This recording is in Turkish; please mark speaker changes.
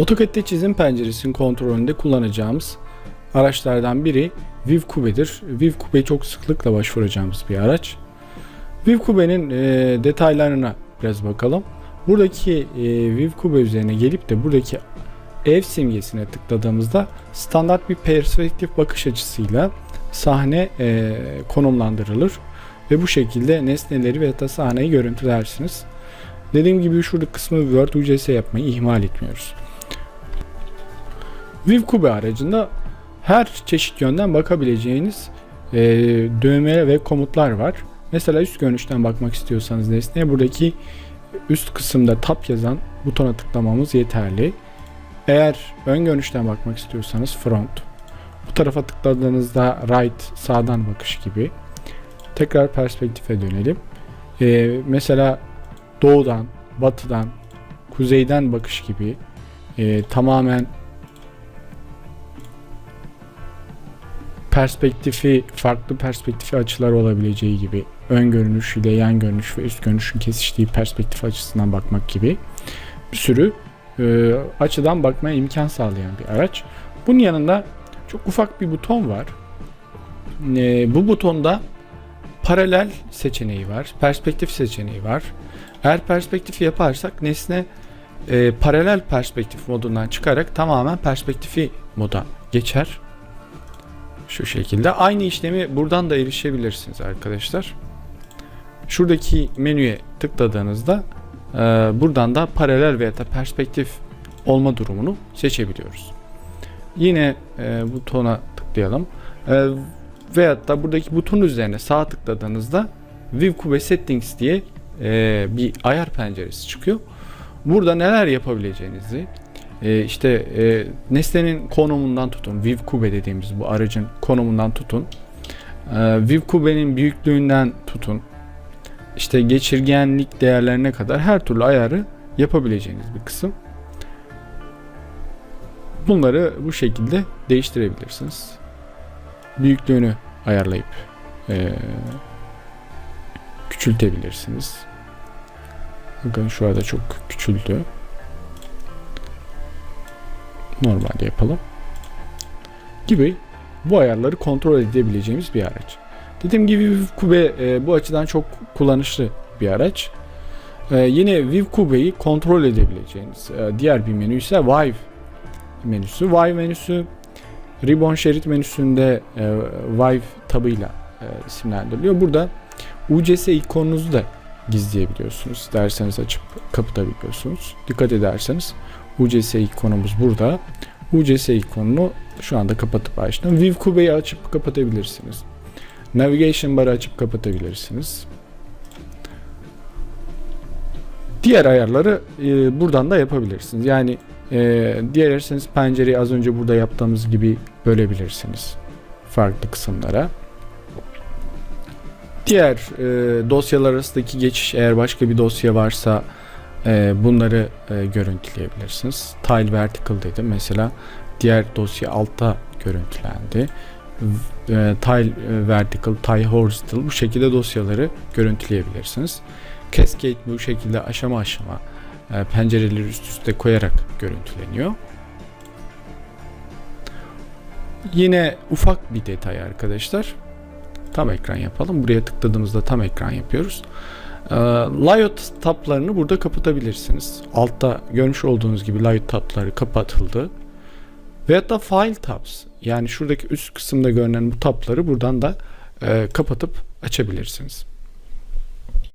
Speaker 1: AutoCAD'de çizim penceresinin kontrolünde kullanacağımız araçlardan biri VivCube'dir. VivCube çok sıklıkla başvuracağımız bir araç. VivCube'nin e, detaylarına biraz bakalım. Buradaki e, VivCube üzerine gelip de buradaki ev simgesine tıkladığımızda standart bir perspektif bakış açısıyla sahne e, konumlandırılır ve bu şekilde nesneleri ve da sahneyi görüntülersiniz. Dediğim gibi şurada kısmı Word UCS yapmayı ihmal etmiyoruz. VivCube aracında her çeşit yönden bakabileceğiniz e, düğme ve komutlar var. Mesela üst görünüşten bakmak istiyorsanız nesneye buradaki üst kısımda tab yazan butona tıklamamız yeterli. Eğer ön görünüşten bakmak istiyorsanız front. Bu tarafa tıkladığınızda right sağdan bakış gibi. Tekrar perspektife dönelim. E, mesela doğudan, batıdan, kuzeyden bakış gibi e, tamamen perspektifi farklı perspektifi açılar olabileceği gibi ön görünüş ile yan görünüş ve üst görünüşün kesiştiği perspektif açısından bakmak gibi bir sürü e, açıdan bakmaya imkan sağlayan bir araç. Bunun yanında çok ufak bir buton var. E, bu butonda paralel seçeneği var, perspektif seçeneği var. Eğer perspektif yaparsak nesne e, paralel perspektif modundan çıkarak tamamen perspektifi moda geçer. Şu şekilde. Aynı işlemi buradan da erişebilirsiniz arkadaşlar. Şuradaki menüye tıkladığınızda e, buradan da paralel veya da perspektif olma durumunu seçebiliyoruz. Yine e, butona tıklayalım. E, veyahut da buradaki buton üzerine sağ tıkladığınızda ViewCube Settings diye e, bir ayar penceresi çıkıyor. Burada neler yapabileceğinizi, e, işte e, nesnenin konumundan tutun, VivCube dediğimiz bu aracın konumundan tutun, e, VivCube'nin büyüklüğünden tutun, işte geçirgenlik değerlerine kadar her türlü ayarı yapabileceğiniz bir kısım. Bunları bu şekilde değiştirebilirsiniz. Büyüklüğünü ayarlayıp e, küçültebilirsiniz. Bakın şu anda çok küçüldü. Normalde yapalım. Gibi bu ayarları kontrol edebileceğimiz bir araç. Dediğim gibi VivCube e, bu açıdan çok kullanışlı bir araç. E, yine VivCube'yi kontrol edebileceğiniz e, diğer bir menü ise Vive menüsü. Vive menüsü Ribbon Şerit menüsünde e, Vive tabıyla e, isimlendiriliyor. Burada UCS ikonunuzu da gizleyebiliyorsunuz. İsterseniz açıp kapatabiliyorsunuz. Dikkat ederseniz UCS ikonumuz burada. UCS ikonunu şu anda kapatıp açtım. VivCube'yi açıp kapatabilirsiniz. Navigation bar'ı açıp kapatabilirsiniz. Diğer ayarları e, buradan da yapabilirsiniz. Yani e, dilerseniz pencereyi az önce burada yaptığımız gibi bölebilirsiniz farklı kısımlara. Diğer e, dosyalar arasındaki geçiş eğer başka bir dosya varsa e, bunları e, görüntüleyebilirsiniz. Tile vertical dedim. Mesela diğer dosya altta görüntülendi. E, tile e, vertical, tile horizontal bu şekilde dosyaları görüntüleyebilirsiniz. Cascade bu şekilde aşama aşama e, pencereleri üst üste koyarak görüntüleniyor. Yine ufak bir detay arkadaşlar. Tam ekran yapalım. Buraya tıkladığımızda tam ekran yapıyoruz. Ee, layout tablarını burada kapatabilirsiniz. Altta görmüş olduğunuz gibi layout tabları kapatıldı. Veyahut da file tabs yani şuradaki üst kısımda görünen bu tabları buradan da e, kapatıp açabilirsiniz.